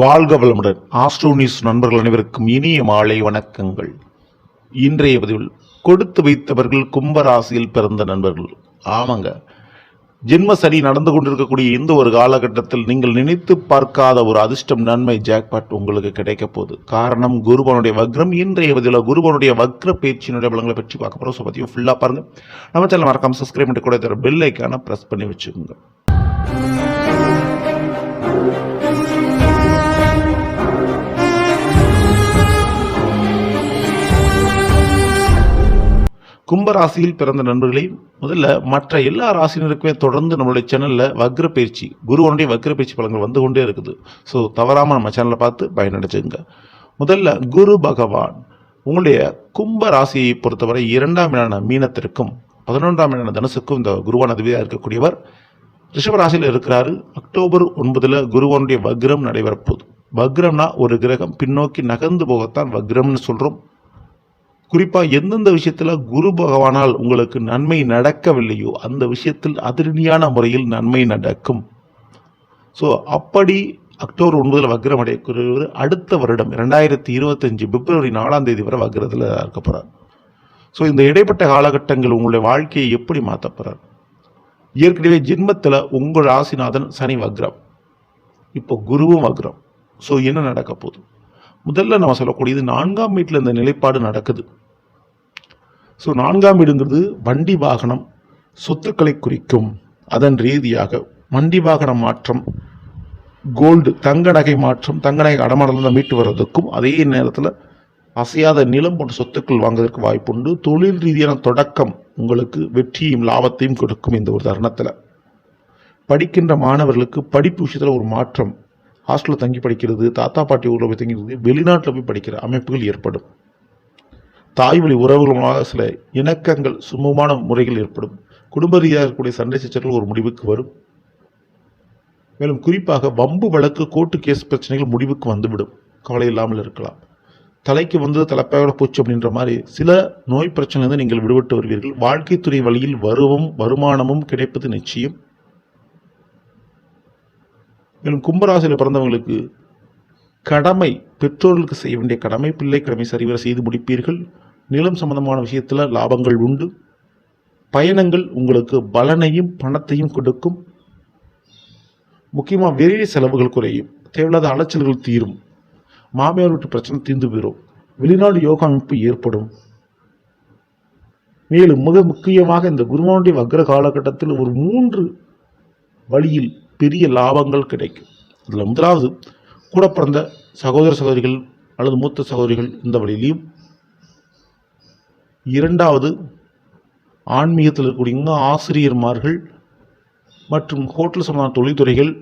வாழ்க வளமுடன். Astro news நண்பர்கள் அனைவருக்கும் இனிய மாலை வணக்கங்கள். இன்றைய பதிவில் கொடுத்து வைத்தவர்கள் கும்பராசியில் பிறந்த நண்பர்கள். ஆமாங்க. ஜென்ம சனி நடந்து கொண்டிருக்கக்கூடிய இந்த ஒரு காலகட்டத்தில் நீங்கள் நினைத்து பார்க்காத ஒரு அதிர்ஷ்டம் நன்மை ஜாக்பாட் உங்களுக்கு கிடைக்க போகுது. காரணம் குருபனுடைய வக்ரம். இன்றைய பதிவில் குருபனுடைய வக்ர பேச்சினுடைய பலங்களை பற்றி பார்க்க போகிறோம் ஸோ பற்றியும் ஃபுல்லாக பாருங்கள் நம்ம சேனல் மறக்காமல் சப்ஸ்கிரைப் பண்ணி கூட தர பெல் ஐக்கான ப்ரெஸ் பண்ணி வச்சுக்கோங்க. கும்பராசியில் பிறந்த நண்பர்களையும் முதல்ல மற்ற எல்லா ராசினருக்குமே தொடர்ந்து நம்மளுடைய சேனலில் வக்ர பயிற்சி குருவனுடைய வக்ர பயிற்சி பலன்கள் வந்து கொண்டே இருக்குது. ஸோ தவறாமல் நம்ம சேனலை பார்த்து பயனடைச்சுங்க முதல்ல குரு பகவான் உங்களுடைய கும்ப ராசியை பொறுத்தவரை இரண்டாம் இடான மீனத்திற்கும் பதினொன்றாம் இடான தனுசுக்கும் இந்த குருவான அதிபதியாக இருக்கக்கூடியவர் ரிஷபராசியில் இருக்கிறாரு. அக்டோபர் ஒன்பதில் குருவனுடைய வக்ரம் நடைபெறப்போகுது வக்ரம்னா ஒரு கிரகம் பின்னோக்கி நகர்ந்து போகத்தான் வக்ரம்னு சொல்கிறோம் குறிப்பாக எந்தெந்த விஷயத்தில் குரு பகவானால் உங்களுக்கு நன்மை நடக்கவில்லையோ அந்த விஷயத்தில் அதிரடியான முறையில் நன்மை நடக்கும். ஸோ அப்படி அக்டோபர் ஒன்பதில் வக்ரம் அடையக்கூடியவர் அடுத்த வருடம் ரெண்டாயிரத்தி இருபத்தஞ்சு பிப்ரவரி நாலாம் தேதி வரை வக்ரத்தில் இருக்க போகிறார் ஸோ இந்த இடைப்பட்ட காலகட்டங்கள் உங்களுடைய வாழ்க்கையை எப்படி மாற்ற போகிறார் ஏற்கனவே ஜென்மத்தில் உங்கள் ராசிநாதன் சனி வக்ரம் இப்போ குருவும் வக்ரம். ஸோ என்ன நடக்க போகுது? முதல்ல நம்ம சொல்லக்கூடியது நான்காம் வீட்டில் இந்த நிலைப்பாடு நடக்குது. ஸோ நான்காம் வீடுங்கிறது வண்டி வாகனம் சொத்துக்களை குறிக்கும். அதன் ரீதியாக வண்டி வாகன மாற்றம் கோல்டு தங்க நகை மாற்றம் தங்க நகை அடமானத்தில் மீட்டு வர்றதுக்கும் அதே நேரத்தில் அசையாத நிலம் போன்ற சொத்துக்கள் வாங்குவதற்கு வாய்ப்புண்டு தொழில் ரீதியான தொடக்கம் உங்களுக்கு வெற்றியும் லாபத்தையும் கொடுக்கும் இந்த ஒரு தருணத்தில். படிக்கின்ற மாணவர்களுக்கு படிப்பு விஷயத்தில் ஒரு மாற்றம் ஹாஸ்டலில் தங்கி படிக்கிறது தாத்தா பாட்டி ஊரில் போய் தங்கிறது வெளிநாட்டில் போய் படிக்கிற அமைப்புகள் ஏற்படும். தாய் வழி உறவுகள் மூலமாக சில இணக்கங்கள் சுமூகமான முறைகள் ஏற்படும். குடும்ப ரீதியாக இருக்கக்கூடிய சண்டை சச்சரவுகள் ஒரு முடிவுக்கு வரும். மேலும் குறிப்பாக வம்பு வழக்கு கோர்ட்டு கேஸ் பிரச்சனைகள் முடிவுக்கு வந்துவிடும். கவலை இல்லாமல் இருக்கலாம். தலைக்கு வந்தது தலைப்பாயோட போச்சு அப்படின்ற மாதிரி சில நோய் பிரச்சனையிலிருந்து நீங்கள் விடுபட்டு வருவீர்கள். வாழ்க்கைத்துறை வழியில் வருவும் வருமானமும் கிடைப்பது நிச்சயம். மேலும் கும்பராசியில் பிறந்தவங்களுக்கு கடமை பெற்றோர்களுக்கு செய்ய வேண்டிய கடமை பிள்ளை கடமை சரிவர செய்து முடிப்பீர்கள். நிலம் சம்பந்தமான விஷயத்தில் லாபங்கள் உண்டு. பயணங்கள் உங்களுக்கு பலனையும் பணத்தையும் கொடுக்கும். முக்கியமாக விரைய செலவுகள் குறையும். தேவையில்லாத அலைச்சல்கள் தீரும். மாமியார் வீட்டு பிரச்சனை தீர்ந்து போயிடும் வெளிநாடு யோகா அமைப்பு ஏற்படும். மேலும் மிக முக்கியமாக இந்த குருவானுடைய வக்ர காலகட்டத்தில் ஒரு மூன்று வழியில் பெரிய லாபங்கள் கிடைக்கும். அதில் முதலாவது கூட பிறந்த சகோதர சகோதரிகள் அல்லது மூத்த சகோதரிகள் இந்த வழியிலையும். இரண்டாவது ஆன்மீகத்தில் இருக்கக்கூடிய ஆசிரியர்மார்கள் மற்றும் ஹோட்டல் சம்பந்தமான தொழில்துறைகள்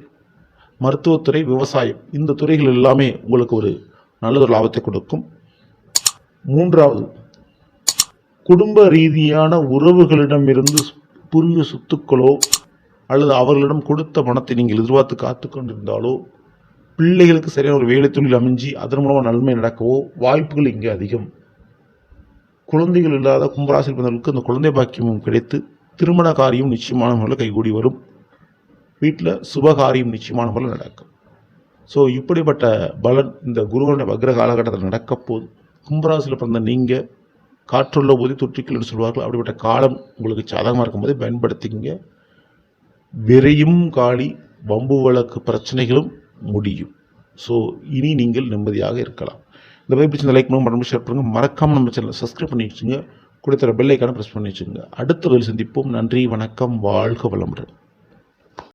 மருத்துவத்துறை விவசாயம் இந்த துறைகள் எல்லாமே உங்களுக்கு ஒரு நல்லதொரு லாபத்தை கொடுக்கும். மூன்றாவது குடும்ப ரீதியான உறவுகளிடமிருந்து புரிய சொத்துக்களோ அல்லது அவர்களிடம் கொடுத்த பணத்தை நீங்கள் எதிர்பார்த்து காத்து கொண்டிருந்தாலோ பிள்ளைகளுக்கு சரியான ஒரு வேலை தொழில் அமைஞ்சு அதன் மூலமாக நன்மை நடக்கவோ வாய்ப்புகள் இங்கே அதிகம். குழந்தைகள் இல்லாத கும்பராசில் பிறந்தவர்களுக்கு அந்த குழந்தை பாக்கியமும் கிடைத்து திருமண காரியம் நிச்சயமான முறையில் கைகூடி வரும். வீட்டில் சுபகாரியம் நிச்சயமான முறையில் நடக்கும். ஸோ இப்படிப்பட்ட பலன் இந்த குருவனுடைய வக்ர காலகட்டத்தில் நடக்க கும்பராசியில் பிறந்த நீங்கள் காற்றுள்ள போதே தொற்றிக்கல் என்று சொல்வார்கள். அப்படிப்பட்ட காலம் உங்களுக்கு சாதகமாக இருக்கும்போது பயன்படுத்திங்க விரையும் காலி வம்பு வழக்கு பிரச்சனைகளும் முடியும். ஸோ இனி நீங்கள் நிம்மதியாக இருக்கலாம். இந்த மாதிரி பிடிச்ச லைக் பண்ணுங்க மறந்து ஷேர் பண்ணுங்கள் மறக்காமல் நம்ம சேனலை சப்ஸ்கிரைப் பண்ணி வச்சுங்க. கொடுத்துற பெல்லைக்கான ப்ரெஸ் பண்ணி வச்சுங்க. அடுத்த வேலை சந்திப்போம். நன்றி வணக்கம் வாழ்க வளமுடன்.